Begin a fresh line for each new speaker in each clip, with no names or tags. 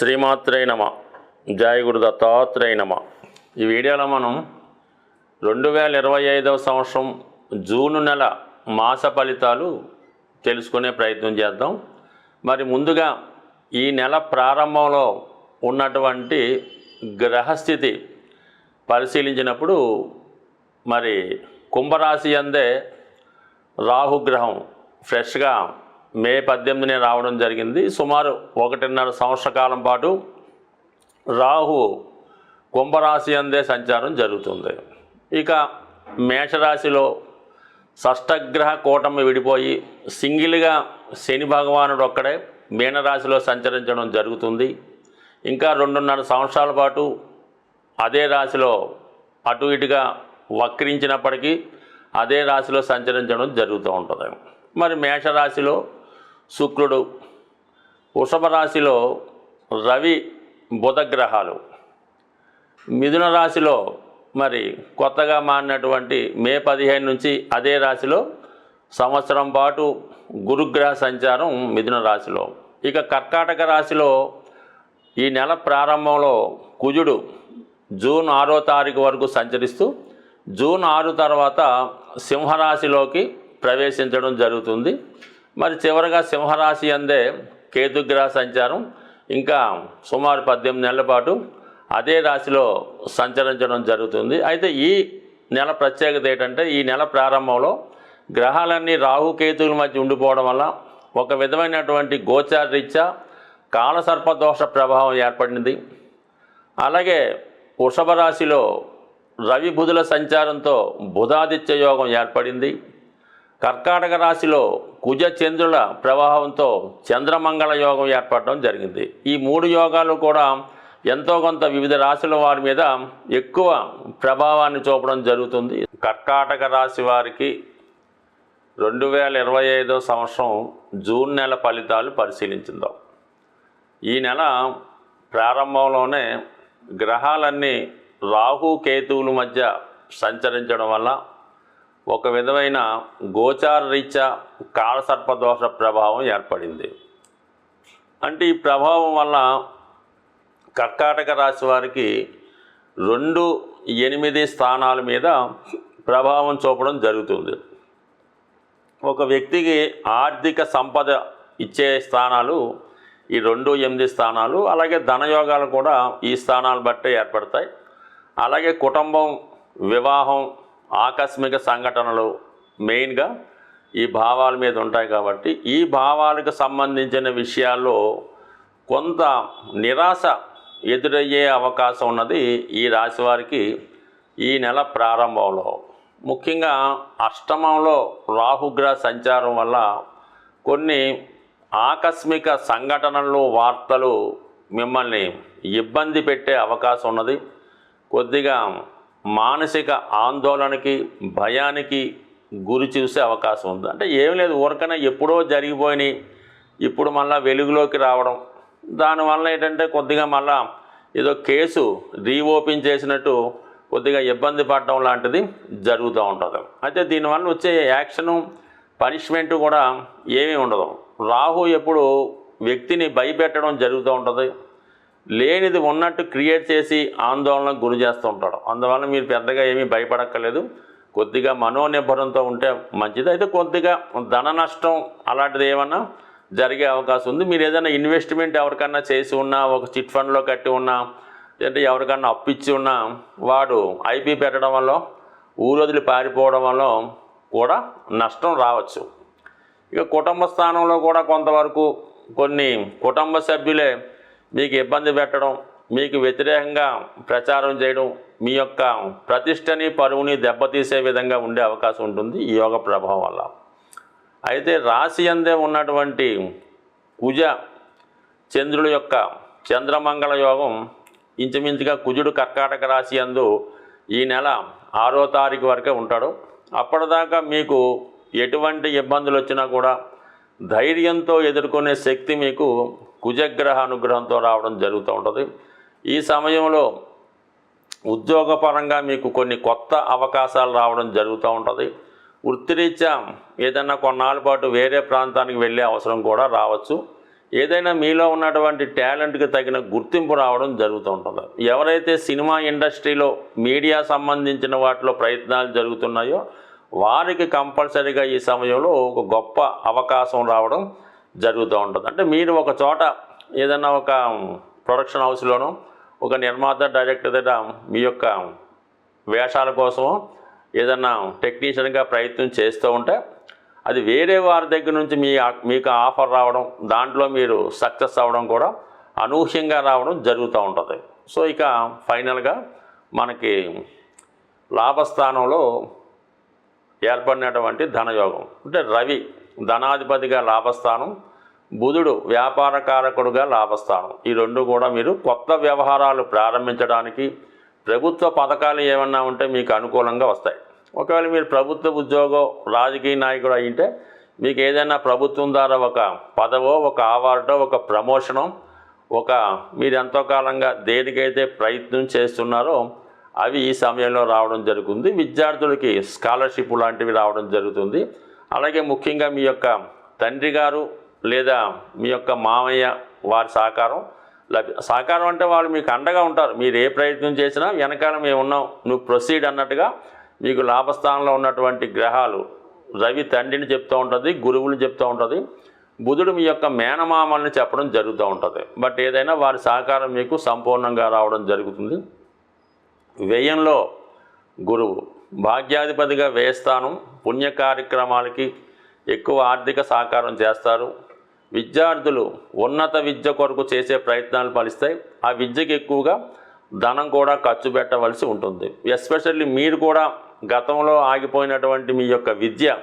శ్రీమాత్రే నమ. జయ దత్తాత్రేయ నమ. ఈ వీడియోలో మనం రెండు వేల ఇరవై ఐదవ సంవత్సరం జూను నెల మాస ఫలితాలు తెలుసుకునే ప్రయత్నం చేద్దాం. మరి ముందుగా ఈ నెల ప్రారంభంలో ఉన్నటువంటి గ్రహస్థితి పరిశీలించినప్పుడు మరి కుంభరాశి అందే రాహుగ్రహం ఫ్రెష్గా మే పద్దెనిమిదినే రావడం జరిగింది. సుమారు ఒకటిన్నర సంవత్సర కాలం పాటు రాహు కుంభరాశి అందే సంచారం జరుగుతుంది. ఇక మేషరాశిలో షష్టగ్రహ కూటమి విడిపోయి సింగిల్గా శని భగవానుడు ఒక్కడే మీనరాశిలో సంచరించడం జరుగుతుంది. ఇంకా రెండున్నర సంవత్సరాల పాటు అదే రాశిలో అటు ఇటుగా వక్రించినప్పటికీ అదే రాశిలో సంచరించడం జరుగుతూ ఉంటుంది. మరి మేషరాశిలో శుక్రుడు వృషభ రాశిలో రవి బుధగ్రహాలు. మిథున రాశిలో మరి కొత్తగా మారినటువంటి మే పదిహేను నుంచి అదే రాశిలో సంవత్సరం పాటు గురుగ్రహ సంచారం మిథున రాశిలో. ఇక కర్కాటక రాశిలో ఈ నెల ప్రారంభంలో కుజుడు జూన్ ఆరో తారీఖు వరకు సంచరిస్తూ జూన్ ఆరు తర్వాత సింహరాశిలోకి ప్రవేశించడం జరుగుతుంది. మరి చివరగా సింహరాశి అందే కేతుగ్రహ సంచారం. ఇంకా సుమారు పద్దెనిమిది నెలల పాటు అదే రాశిలో సంచరించడం జరుగుతుంది. అయితే ఈ నెల ప్రత్యేకత ఏంటంటే ఈ నెల ప్రారంభంలో గ్రహాలన్నీ రాహుకేతువుల మధ్య ఉండిపోవడం వల్ల ఒక విధమైనటువంటి గోచార రీత్యా కాలసర్పదోష ప్రభావం ఏర్పడింది. అలాగే వృషభ రాశిలో రవి బుధుల సంచారంతో బుధాదిత్య యోగం ఏర్పడింది. కర్కాటక రాశిలో కుజ చంద్రుల ప్రవాహంతో చంద్రమంగళ యోగం ఏర్పడడం జరిగింది. ఈ మూడు యోగాలు కూడా ఎంతో కొంత వివిధ రాశుల వారి మీద ఎక్కువ ప్రభావాన్ని చూపడం జరుగుతుంది. కర్కాటక రాశి వారికి రెండు వేల ఇరవై ఐదో సంవత్సరం జూన్ నెల ఫలితాలు పరిశీలించిందాం. ఈ నెల ప్రారంభంలోనే గ్రహాలన్నీ రాహు కేతువుల మధ్య సంచరించడం వల్ల ఒక విధమైన గోచారరీత్యా కాలసర్పదోష ప్రభావం ఏర్పడింది. అంటే ఈ ప్రభావం వల్ల కర్కాటక రాశి వారికి రెండు ఎనిమిది స్థానాల మీద ప్రభావం చూపడం జరుగుతుంది. ఒక వ్యక్తికి ఆర్థిక సంపద ఇచ్చే స్థానాలు ఈ రెండు ఎనిమిది స్థానాలు అలాగే ధనయోగాలు కూడా ఈ స్థానాలు బట్టే ఏర్పడతాయి. అలాగే కుటుంబం వివాహం ఆకస్మిక సంఘటనలు మెయిన్గా ఈ భావాల మీద ఉంటాయి కాబట్టి ఈ భావాలకు సంబంధించిన విషయాల్లో కొంత నిరాశ ఎదురయ్యే అవకాశం ఉన్నది ఈ రాశి వారికి ఈ నెల ప్రారంభంలో. ముఖ్యంగా అష్టమంలో రాహుగ్రహ సంచారం వల్ల కొన్ని ఆకస్మిక సంఘటనలు వార్తలు మిమ్మల్ని ఇబ్బంది పెట్టే అవకాశం ఉన్నది. కొద్దిగా మానసిక ఆందోళనకి భయానికి గురి చూసే అవకాశం ఉంది. అంటే ఏం లేదు ఊరకనే ఎప్పుడో జరిగిపోయినాయి. ఇప్పుడు మళ్ళీ వెలుగులోకి రావడం. దానివల్ల ఏంటంటే కొద్దిగా మళ్ళా ఏదో కేసు రీఓపెన్ చేసినట్టు కొద్దిగా ఇబ్బంది పడడం లాంటిది జరుగుతూ ఉంటుంది. అయితే దీనివల్ల వచ్చే యాక్షను పనిష్మెంట్ కూడా ఏమీ ఉండదు. రాహు ఎప్పుడు వ్యక్తిని భయపెట్టడం జరుగుతూ ఉంటుంది. లేనిది ఉన్నట్టు క్రియేట్ చేసి ఆందోళనకు గురి చేస్తూ ఉంటాడు. అందువల్ల మీరు పెద్దగా ఏమీ భయపడక్కర్లేదు. కొద్దిగా మనోనిర్భరంతో ఉంటే మంచిది. అయితే కొద్దిగా ధన నష్టం అలాంటిది ఏమన్నా జరిగే అవకాశం ఉంది. మీరు ఏదైనా ఇన్వెస్ట్మెంట్ ఎవరికన్నా చేసి ఉన్నా ఒక చిట్ ఫండ్లో కట్టి ఉన్నా లేదంటే ఎవరికన్నా అప్పిచ్చి ఉన్నా వాడు ఐపీ పెట్టడం వల్ల ఊరొదిలి పారిపోవడం వల్ల కూడా నష్టం రావచ్చు. ఇక కుటుంబ స్థానంలో కూడా కొంతవరకు కొన్ని కుటుంబ సభ్యులే మీకు ఇబ్బంది పెట్టడం మీకు వ్యతిరేకంగా ప్రచారం చేయడం మీ యొక్క ప్రతిష్టని పరువుని దెబ్బతీసే విధంగా ఉండే అవకాశం ఉంటుంది ఈ యోగ ప్రభావం వల్ల. అయితే రాశి అందే ఉన్నటువంటి కుజ చంద్రుల యొక్క చంద్రమంగళ యోగం ఇంచుమించుగా కుజుడు కర్కాటక రాశి అందు ఈ నెల ఆరో తారీఖు వరకే ఉంటాడు. అప్పటిదాకా మీకు ఎటువంటి ఇబ్బందులు వచ్చినా కూడా ధైర్యంతో ఎదుర్కొనే శక్తి మీకు కుజగ్రహ అనుగ్రహంతో రావడం జరుగుతూ ఉంటుంది. ఈ సమయంలో ఉద్యోగపరంగా మీకు కొన్ని కొత్త అవకాశాలు రావడం జరుగుతూ ఉంటుంది. వృత్తిరీత్యా ఏదైనా కొన్నాళ్ళ పాటు వేరే ప్రాంతానికి వెళ్ళే అవసరం కూడా రావచ్చు. ఏదైనా మీలో ఉన్నటువంటి టాలెంట్కి తగిన గుర్తింపు రావడం జరుగుతూ ఉంటుంది. ఎవరైతే సినిమా ఇండస్ట్రీలో మీడియా సంబంధించిన వాటిలో ప్రయత్నాలు జరుగుతున్నాయో వారికి కంపల్సరీగా ఈ సమయంలో ఒక గొప్ప అవకాశం రావడం జరుగుతూ ఉంటుంది. అంటే మీరు ఒక చోట ఏదైనా ఒక ప్రొడక్షన్ హౌస్లోనూ ఒక నిర్మాత డైరెక్టర్ దగ్గర మీ యొక్క వేషాల కోసము ఏదన్నా టెక్నీషియన్గా ప్రయత్నం చేస్తూ ఉంటే అది వేరే వారి దగ్గర నుంచి మీ మీకు ఆఫర్ రావడం దాంట్లో మీరు సక్సెస్ అవ్వడం కూడా అనూహ్యంగా రావడం జరుగుతూ ఉంటుంది. సో ఇక ఫైనల్గా మనకి లాభస్థానంలో ఏర్పడినటువంటి ధనయోగం. అంటే రవి ధనాధిపతిగా లాభస్థానం బుధుడు వ్యాపారకారకుడుగా లాభస్థానం. ఈ రెండు కూడా మీరు కొత్త వ్యవహారాలు ప్రారంభించడానికి ప్రభుత్వ పథకాలు ఏమన్నా ఉంటే మీకు అనుకూలంగా వస్తాయి. ఒకవేళ మీరు ప్రభుత్వ ఉద్యోగం రాజకీయ నాయకుడు అయ్యింటే మీకు ఏదైనా ప్రభుత్వం ద్వారా ఒక పదవో ఒక అవార్డో ఒక ప్రమోషనో ఒక మీరు ఎంతో కాలంగా దేనికైతే ప్రయత్నం చేస్తున్నారో అవి ఈ సమయంలో రావడం జరుగుతుంది. విద్యార్థులకి స్కాలర్షిప్ లాంటివి రావడం జరుగుతుంది. అలాగే ముఖ్యంగా మీ యొక్క తండ్రి గారు లేదా మీ యొక్క మామయ్య వారి సహకారం లభి సహకారం అంటే వాళ్ళు మీకు అండగా ఉంటారు. మీరు ఏ ప్రయత్నం చేసినా వెనకాల మేము ఉన్నాం నువ్వు ప్రొసీడ్ అన్నట్టుగా మీకు లాభస్థానంలో ఉన్నటువంటి గ్రహాలు రవి తండ్రిని చెప్తూ ఉంటుంది గురువుని చెప్తూ ఉంటుంది. బుధుడు మీ యొక్క మేనమామల్ని చెప్పడం జరుగుతూ ఉంటుంది. బట్ ఏదైనా వారి సహకారం మీకు సంపూర్ణంగా రావడం జరుగుతుంది. వ్యయంలో గురువు భాగ్యాధిపతిగా వేస్తాను పుణ్య కార్యక్రమాలకి ఎక్కువ ఆర్థిక సహకారం చేస్తారు. విద్యార్థులు ఉన్నత విద్య కొరకు చేసే ప్రయత్నాలు ఫలిస్తాయి. ఆ విద్యకి ఎక్కువగా ధనం కూడా ఖర్చు పెట్టవలసి ఉంటుంది. ఎస్పెషల్లీ మీరు కూడా గతంలో ఆగిపోయినటువంటి మీ యొక్క విద్య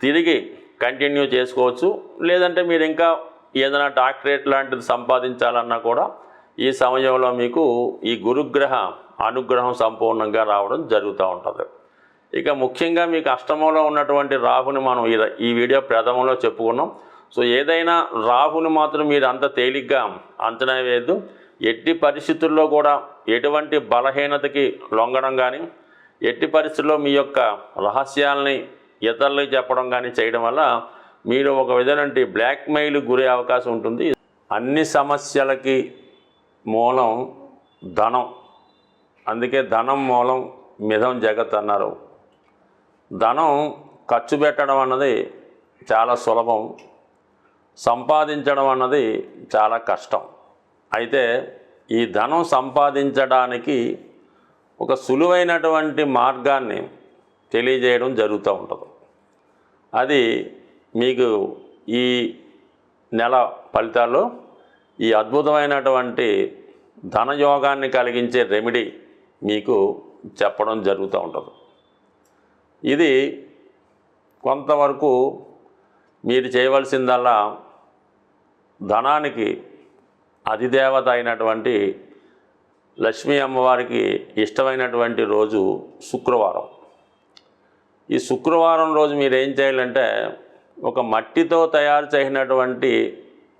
తిరిగి కంటిన్యూ చేసుకోవచ్చు. లేదంటే మీరు ఇంకా ఏదైనా డాక్టరేట్ లాంటిది సంపాదించాలన్నా కూడా ఈ సమయంలో మీకు ఈ గురుగ్రహ అనుగ్రహం సంపూర్ణంగా రావడం జరుగుతూ ఉంటుంది. ఇక ముఖ్యంగా మీకు అష్టమంలో ఉన్నటువంటి రాహుని మనం ఈ వీడియో ప్రథమంలో చెప్పుకున్నాం. సో ఏదైనా రాహుని మాత్రం మీరు అంత తేలిగ్గా అంచనా వేయద్దు. ఎట్టి పరిస్థితుల్లో కూడా ఎటువంటి బలహీనతకి లొంగడం కానీ ఎట్టి పరిస్థితుల్లో మీ యొక్క రహస్యాలని ఇతరులకు చెప్పడం కానీ చేయడం వల్ల మీరు ఒక విధమైన బ్లాక్మెయిల్ గురే అవకాశం ఉంటుంది. అన్ని సమస్యలకి మూలం ధనం. అందుకే ధనం మూలం మిథం జగత్ అన్నారు. ధనం ఖర్చు పెట్టడం అన్నది చాలా సులభం. సంపాదించడం అన్నది చాలా కష్టం. అయితే ఈ ధనం సంపాదించడానికి ఒక సులువైనటువంటి మార్గాన్ని తెలియజేయడం జరుగుతూ ఉంటుంది. అది మీకు ఈ నెల ఫలితాల్లో ఈ అద్భుతమైనటువంటి ధనయోగాన్ని కలిగించే రెమెడీ మీకు చెప్పడం జరుగుతూ ఉంటుంది. ఇది కొంతవరకు మీరు చేయవలసిందల్లా ధనానికి అధిదేవత అయినటువంటి లక్ష్మీ అమ్మవారికి ఇష్టమైనటువంటి రోజు శుక్రవారం. ఈ శుక్రవారం రోజు మీరు ఏం చేయాలంటే ఒక మట్టితో తయారు చేసినటువంటి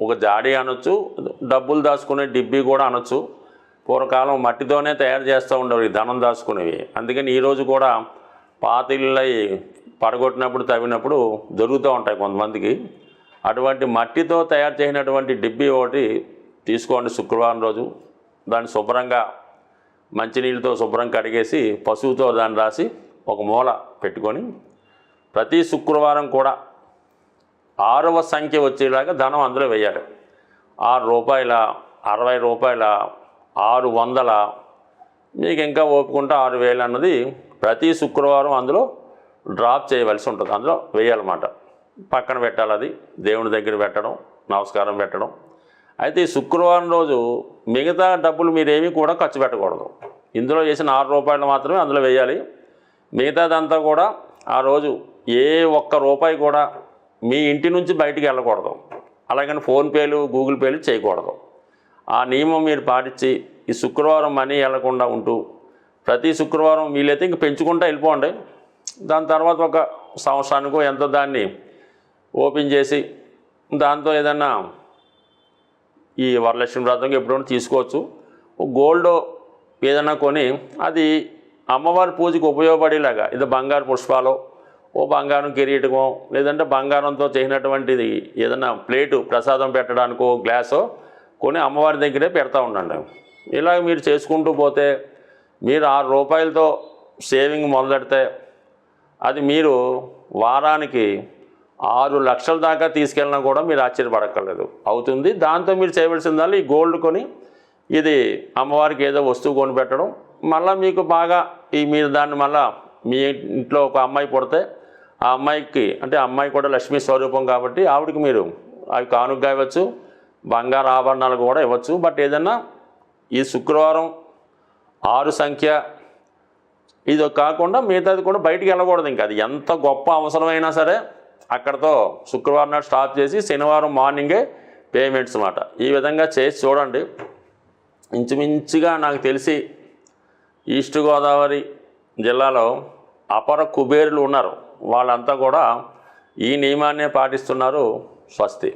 ఒక జాడి అనొచ్చు డబ్బులు దాచుకునే డిబ్బీ కూడా అనొచ్చు. పూర్వకాలం మట్టితోనే తయారు చేస్తూ ఉండేవి ధనం దాచుకునేవి. అందుకని ఈరోజు కూడా పాత ఇళ్ళై పడగొట్టినప్పుడు తవ్వినప్పుడు దొరుకుతూ ఉంటాయి కొంతమందికి. అటువంటి మట్టితో తయారు చేసినటువంటి డిబ్బీ ఒకటి తీసుకోండి శుక్రవారం రోజు. దాన్ని శుభ్రంగా మంచినీళ్ళతో శుభ్రం కడిగేసి పశువుతో దాన్ని రాసి ఒక మూల పెట్టుకొని ప్రతి శుక్రవారం కూడా ఆరవ సంఖ్య వచ్చేలాగా ధనం అందులో వేయాలి. ఆరు రూపాయల అరవై రూపాయల ఆరు వందల. మీకు ఇంకా ఓపుకుంటే ఆరు వేలు అన్నది ప్రతి శుక్రవారం అందులో డ్రాప్ చేయవలసి ఉంటుంది. అందులో వేయాలన్నమాట. పక్కన పెట్టాలి అది. దేవుని దగ్గర పెట్టడం నమస్కారం పెట్టడం. అయితే ఈ శుక్రవారం రోజు మిగతా డబ్బులు మీరేమీ కూడా ఖర్చు పెట్టకూడదు. ఇందులో చేసిన ఆరు రూపాయలు మాత్రమే అందులో వేయాలి. మిగతాదంతా కూడా ఆ రోజు ఏ ఒక్క రూపాయి కూడా మీ ఇంటి నుంచి బయటికి వెళ్ళకూడదు. అలాగని ఫోన్పేలు గూగుల్ పేలు చేయకూడదు. ఆ నియమం మీరు పాటించి ఈ శుక్రవారం మనీ వెళ్ళకుండా ఉంటూ ప్రతి శుక్రవారం వీలైతే ఇంక పెంచుకుంటూ వెళ్ళిపోండి. దాని తర్వాత ఒక సంవత్సరానికో ఎంత దాన్ని ఓపెన్ చేసి దాంతో ఏదన్నా ఈ వరలక్ష్మి వ్రతం ఎప్పుడైనా తీసుకోవచ్చు. గోల్డ్ ఏదైనా కొని అది అమ్మవారి పూజకు ఉపయోగపడేలాగా ఇది బంగారు పుష్పాలు ఓ బంగారం కిరీటమో లేదంటే బంగారంతో చేసినటువంటిది ఏదైనా ప్లేటు ప్రసాదం పెట్టడానికో గ్లాసో కొని అమ్మవారి దగ్గరే పెడతా ఉండండి. ఇలా మీరు చేసుకుంటూ పోతే మీరు ఆరు రూపాయలతో సేవింగ్ మొదలెడితే అది మీరు వారానికి ఆరు లక్షల దాకా తీసుకెళ్ళినా కూడా మీరు ఆశ్చర్యపడక్కర్లేదు. అవుతుంది. దాంతో మీరు చేయవలసిందల్లా ఈ గోల్డ్ కొని ఇది అమ్మవారికి ఏదో వస్తువు కొని పెట్టడం మళ్ళీ మీకు బాగా ఈ మీరు దాన్ని మళ్ళా మీ ఇంట్లో ఒక అమ్మాయి పుడితే ఆ అమ్మాయికి అంటే అమ్మాయి కూడా లక్ష్మీ స్వరూపం కాబట్టి ఆవిడకి మీరు అవి కానుకగా ఇవ్వచ్చు బంగారు ఆభరణాలు కూడా ఇవ్వచ్చు. బట్ ఏదన్నా ఈ శుక్రవారం ఆరు సంఖ్య ఇది కాకుండా మిగతాది కూడా బయటికి వెళ్ళకూడదు ఇంకా. అది ఎంత గొప్ప అవసరమైనా సరే అక్కడతో శుక్రవారం నాడు స్టాప్ చేసి శనివారం మార్నింగే పేమెంట్స్ అన్నమాట ఈ విధంగా చేసి చూడండి. ఇంచుమించుగా నాకు తెలిసి ఈస్ట్ గోదావరి జిల్లాలో అపర కుబేరులు ఉన్నారు. వాళ్ళంతా కూడా ఈ నియమాన్నే పాటిస్తున్నారు స్వస్తి.